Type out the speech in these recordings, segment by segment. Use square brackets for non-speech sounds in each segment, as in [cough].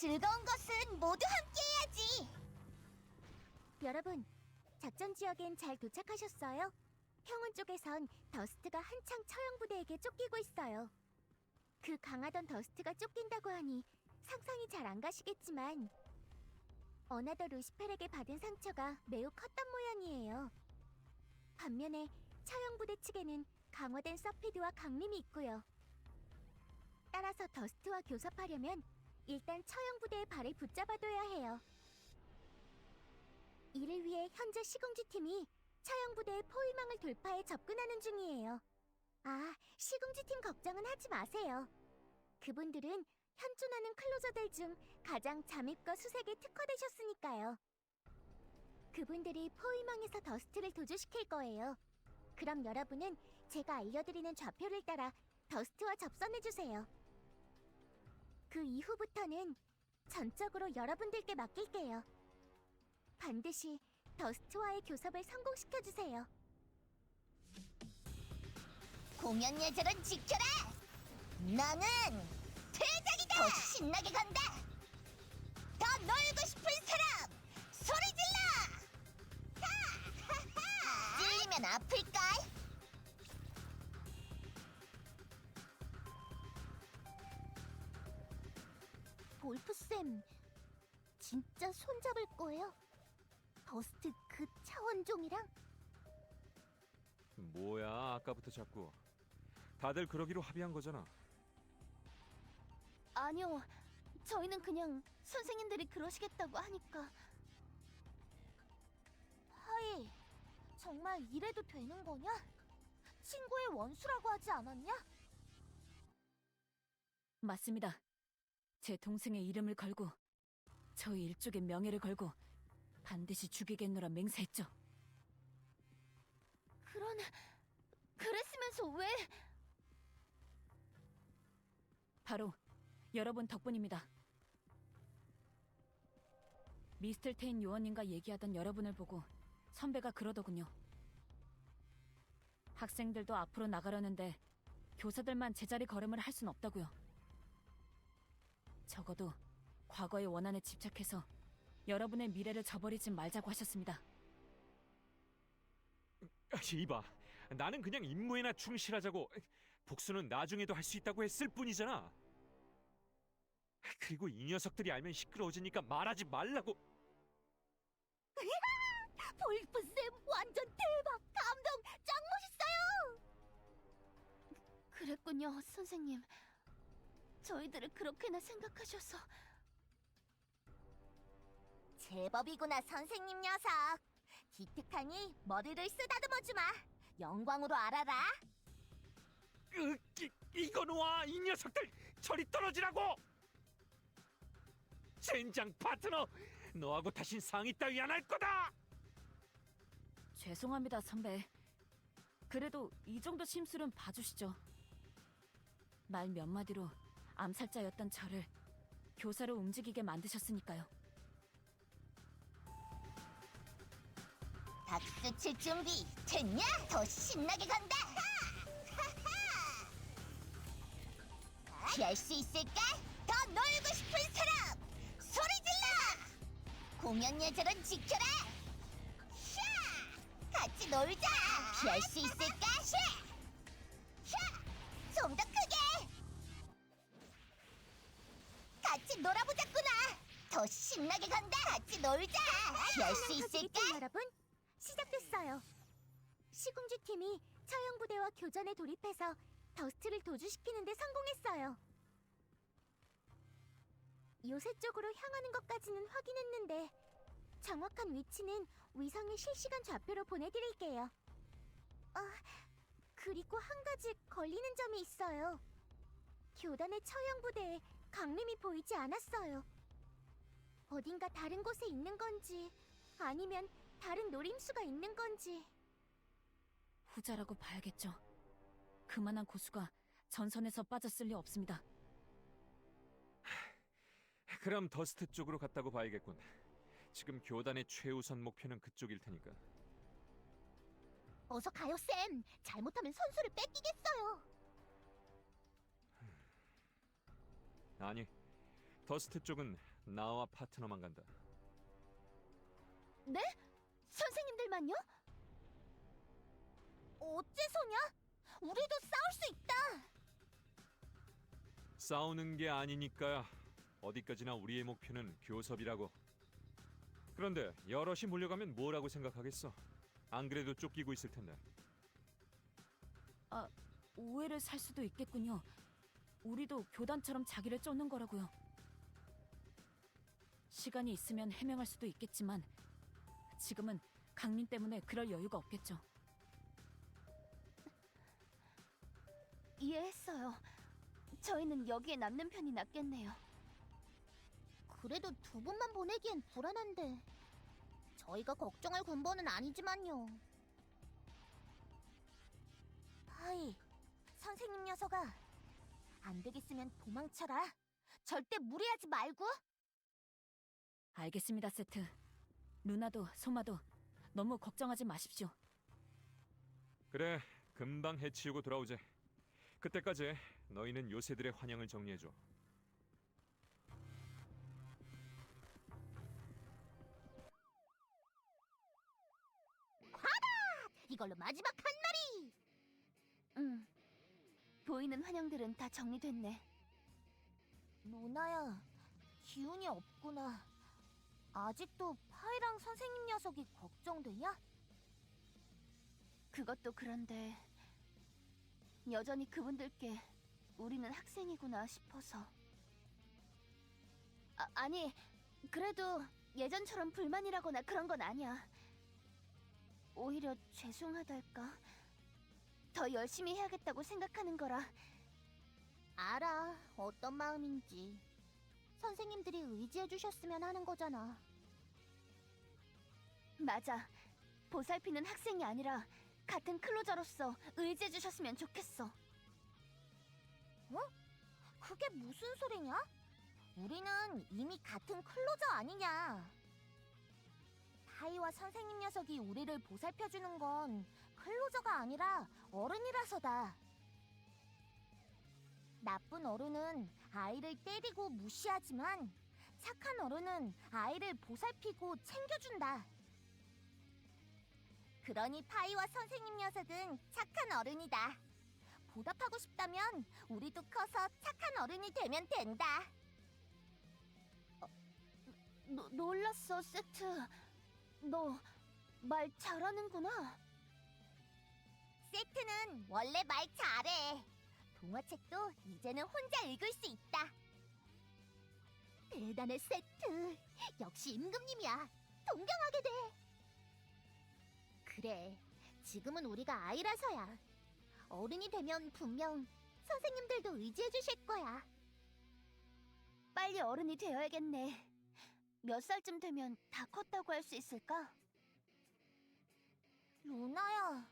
즐거운 것은 모두 함께 해야지. 여러분, 작전 지역엔 잘 도착하셨어요? 평원 쪽에선 더스트가 한창 처형 부대에게 쫓기고 있어요. 그 강하던 더스트가 쫓긴다고 하니 상상이 잘 안 가시겠지만 어나더 루시펠에게 받은 상처가 매우 컸던 모양이에요. 반면에 처형 부대 측에는 강화된 서피드와 강림이 있고요. 따라서 더스트와 교섭하려면 일단 처형 부대의 발을 붙잡아둬야 해요. 이를 위해 현재 시공지 팀이 처형 부대의 포위망을 돌파해 접근하는 중이에요. 아, 시공지 팀 걱정은 하지 마세요. 그분들은 현존하는 클로저들 중 가장 잠입과 수색에 특화되셨으니까요. 그분들이 포위망에서 더스트를 도주시킬 거예요. 그럼 여러분은 제가 알려드리는 좌표를 따라 더스트와 접선해주세요. 그 이후부터는 전적으로 여러분들께 맡길게요. 반드시 더스트와의 교섭을 성공시켜주세요. 공연 예절은 지켜라. 나는 대장이다. 더 신나게 간다. 더 놀고 싶은 사람 소리 질러. 하하하. [laughs] 찔리면 아플까? 볼프쌤, 진짜 손잡을 거예요? 더스트 그 차원종이랑? 뭐야 아까부터 자꾸 다들 그러기로 합의한 거잖아 아니요, 저희는 그냥 선생님들이 그러시겠다고 하니까. 하이, 정말 이래도 되는 거냐? 친구의 원수라고 하지 않았냐? 맞습니다. 제 동생의 이름을 걸고 저희 일족의 명예를 걸고 반드시 죽이겠노라 맹세했죠. 그런, 그랬으면서 왜? 바로 여러분 덕분입니다. 미스틀테인 요원님과 얘기하던 여러분을 보고 선배가 그러더군요. 학생들도 앞으로 나가려는데 교사들만 제자리 걸음을 할 순 없다고요. 적어도 과거의 원한에 집착해서 여러분의 미래를 저버리지 말자고 하셨습니다. 아, 이봐 나는 그냥 임무에나 충실하자고 복수는 나중에도 할 수 있다고 했을 뿐이잖아 그리고 이 녀석들이 알면 시끄러워지니까 말하지 말라고 [laughs] 볼프쌤 완전 대박! 감동! 짱 멋있어요! 그랬군요, 선생님. 저희들을 그렇게나 생각하셔서 제법이구나 선생님 녀석. 기특하니 머리를 쓰다듬어 주마. 영광으로 알아라. 으, 이, 이거 놓아 이 녀석들 저리 떨어지라고 젠장 파트너 너하고 다신 상의 따위 안 할 거다 죄송합니다, 선배. 그래도 이 정도 심술은 봐주시죠. 말 몇 마디로 암살자였던 저를 교사로 움직이게 만드셨으니까요. 박수 칠 준비 됐냐? 더 신나게 간다. 피할 수 있을까? 더 놀고 싶은 사람 소리 질러. 공연 예절은 지켜라. 샤! 같이 놀자. 피할 수 있을까? 같이 놀아보자꾸나. 더 신나게 간다. 같이 놀자. 피할 수 있을까? 여러분? 시작됐어요. 시공주 팀이 처형 부대와 교전에 돌입해서 더스트를 도주시키는데 성공했어요. 요새 쪽으로 향하는 것까지는 확인했는데 정확한 위치는 위성의 실시간 좌표로 보내드릴게요. 아, 그리고 한 가지 걸리는 점이 있어요. 교단의 처형 부대에 강림이 보이지 않았어요. 어딘가 다른 곳에 있는 건지 아니면 다른 노림수가 있는 건지 후자라고 봐야겠죠. 그만한 고수가 전선에서 빠졌을 리 없습니다. [sighs] 그럼 더스트 쪽으로 갔다고 봐야겠군 지금 교단의 최우선 목표는 그쪽일 테니까 어서 가요 쌤 잘못하면 선수를 뺏기겠어요 아니 더스트 쪽은 나와 파트너만 간다. 선생님들만요? 어째서냐? 우리도 싸울 수 있다. 싸우는 게 아니니까 어디까지나 우리의 목표는 교섭이라고. 그런데 여럿이 몰려가면 뭐라고 생각하겠어? 안 그래도 쫓기고 있을 텐데. 오해를 살 수도 있겠군요. 우리도 교단처럼 자기를 쫓는 거라고요. 시간이 있으면 해명할 수도 있겠지만 지금은 강림 때문에 그럴 여유가 없겠죠. [laughs] 이해했어요. 저희는 여기에 남는 편이 낫겠네요. 그래도 두 분만 보내기엔 불안한데. 저희가 걱정할 근본은 아니지만요. 파이, 선생님 녀석아. 안 되겠으면 도망쳐라. 절대 무리하지 말고. 알겠습니다, 세트. 루나도 소마도 너무 걱정하지 마십시오. 그래, 금방 해치우고 돌아오재. 그때까지 너희는 요새들의 환영을 정리해줘. 이걸로 마지막 한 마리! 응. 보이는 환영들은 다 정리됐네. 루나야, 기운이 없구나. 아직도 파이랑 선생님 녀석이 걱정되냐? 그것도 그런데 여전히 그분들께 우리는 학생이구나 싶어서. 아, 아니, 그래도 예전처럼 불만이라거나 그런 건 아니야. 오히려 죄송하달까? 더 열심히 해야겠다고 생각하는 거라. 알아, 어떤 마음인지. 선생님들이 의지해 주셨으면 하는 거잖아. 맞아. 보살피는 학생이 아니라 같은 클로저로서 의지해 주셨으면 좋겠어. 어? 그게 무슨 소리냐? 우리는 이미 같은 클로저 아니냐? 파이와 선생님 녀석이 우리를 보살펴주는 건 클로저가 아니라 어른이라서다. 나쁜 어른은 아이를 때리고 무시하지만 착한 어른은 아이를 보살피고 챙겨준다. 그러니 파이와 선생님 녀석은 착한 어른이다. 보답하고 싶다면 우리도 커서 착한 어른이 되면 된다. 노, 놀랐어, 세트. 너 말 잘하는구나. 세트는 원래 말 잘해. 동화책도 이제는 혼자 읽을 수 있다. 대단해, 세트. 역시 임금님이야. 동경하게 돼. 그래, 지금은 우리가 아이라서야. 어른이 되면 분명 선생님들도 의지해 주실 거야. 빨리 어른이 되어야겠네. 몇 살쯤 되면 다 컸다고 할 수 있을까? 루나야,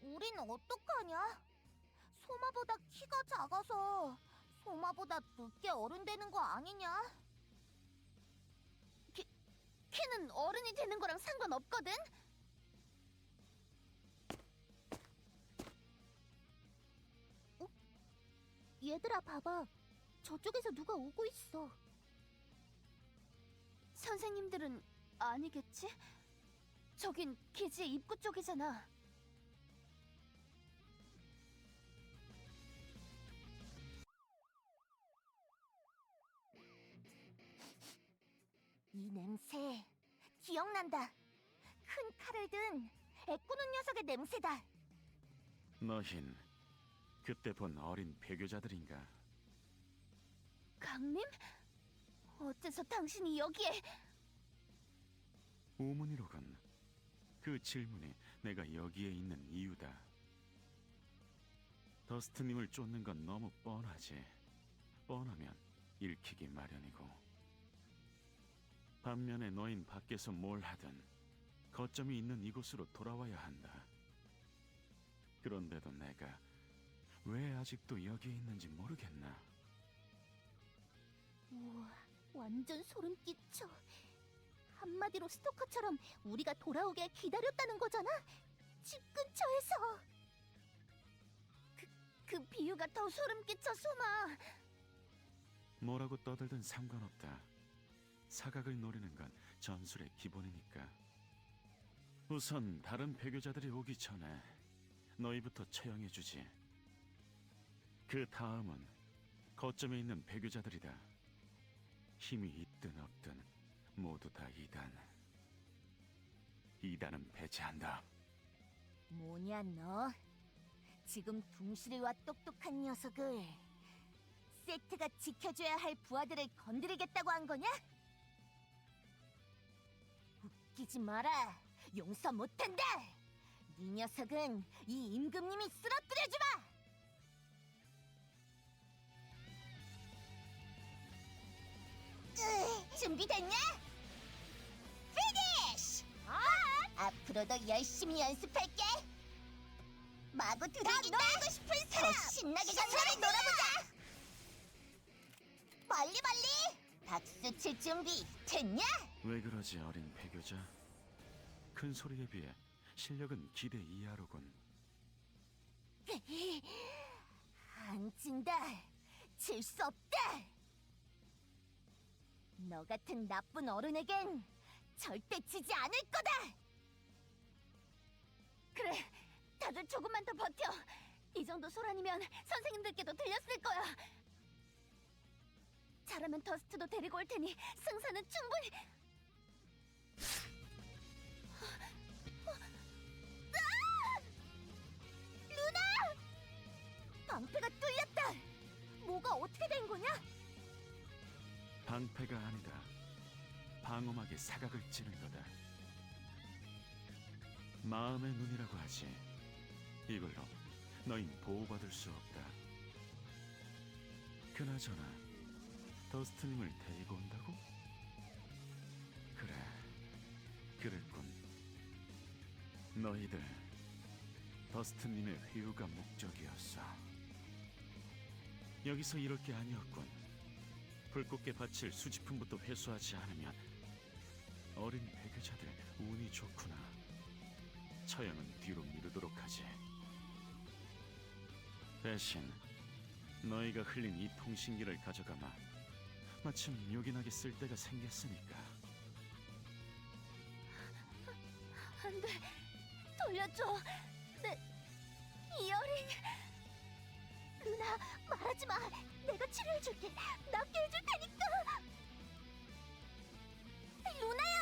우린 어떡하냐? 소마보다 키가 작아서 소마보다 늦게 어른 되는 거 아니냐? 키는 어른이 되는 거랑 상관없거든? 얘들아, 봐봐. 저쪽에서 누가 오고 있어. 선생님들은 아니겠지? 저긴 기지의 입구 쪽이잖아. 이 냄새 기억난다. 큰 칼을 든 애꾸는 녀석의 냄새다. 너흰 그때 본 어린 배교자들인가? 강림? 어째서 당신이 여기에? 우문이로군. 그 질문이 내가 여기에 있는 이유다. 더스트님을 쫓는 건 너무 뻔하지. 뻔하면 읽히기 마련이고. 반면에 너흰 밖에서 뭘 하든 거점이 있는 이곳으로 돌아와야 한다. 그런데도 내가 왜 아직도 여기에 있는지 모르겠나? 우와, 완전 소름 끼쳐. 한마디로 스토커처럼 우리가 돌아오게 기다렸다는 거잖아. 집 근처에서. 그 비유가 더 소름 끼쳐, 소마. 뭐라고 떠들든 상관없다. 사각을 노리는 건 전술의 기본이니까. 우선 다른 배교자들이 오기 전에 너희부터 처형해주지. 그 다음은 거점에 있는 배교자들이다. 힘이 있든 없든 모두 다 이단. 이단은 배제한다. 뭐냐 너? 지금 둥실이와 똑똑한 녀석을 세트가 지켜줘야 할 부하들을 건드리겠다고 한 거냐? 웃기지 마라. 용서 못한다. 네 녀석은 이 임금님이 쓰러뜨려주마. 준비됐냐? 피니쉬! 앞으로도 열심히 연습할게. 마구 두들기다. 놀고 싶은 사람. 더 신나게 전설을 놀아보자. 빨리 빨리. 박수 칠 준비 됐냐? 왜 그러지 어린 배교자? 큰 소리에 비해 실력은 기대 이하로군. [laughs] 안 진다. 질 수 없다. 너 같은 나쁜 어른에겐 절대 지지 않을 거다. 그래, 다들 조금만 더 버텨. 이 정도 소란이면 선생님들께도 들렸을 거야. 잘하면 더스트도 데리고 올 테니 승산은 충분히. 아! 루나! 방패가 뚫렸다. 뭐가 어떻게 된 거냐? 방패가 아니다. 방어막에 사각을 찌는 거다. 마음의 눈이라고 하지. 이걸로 너흰 보호받을 수 없다. 그나저나 더스트님을 데리고 온다고? 그래, 그랬군. 너희들 더스트님의 회유가 목적이었어. 여기서 이럴 게 아니었군. 불꽃게 바칠 수지품부터 회수하지 않으면 어린 배교자들 운이 좋구나. 처형은 뒤로 미루도록 하지. 대신 너희가 흘린 이 통신기를 가져가마. 마침 요긴하게 쓸 때가 생겼으니까. 안 돼. 돌려줘. 내 이어링. 루나, 말하지 마. 내가 치료해 줄게. 낫게 해줄 테니까. 루나야.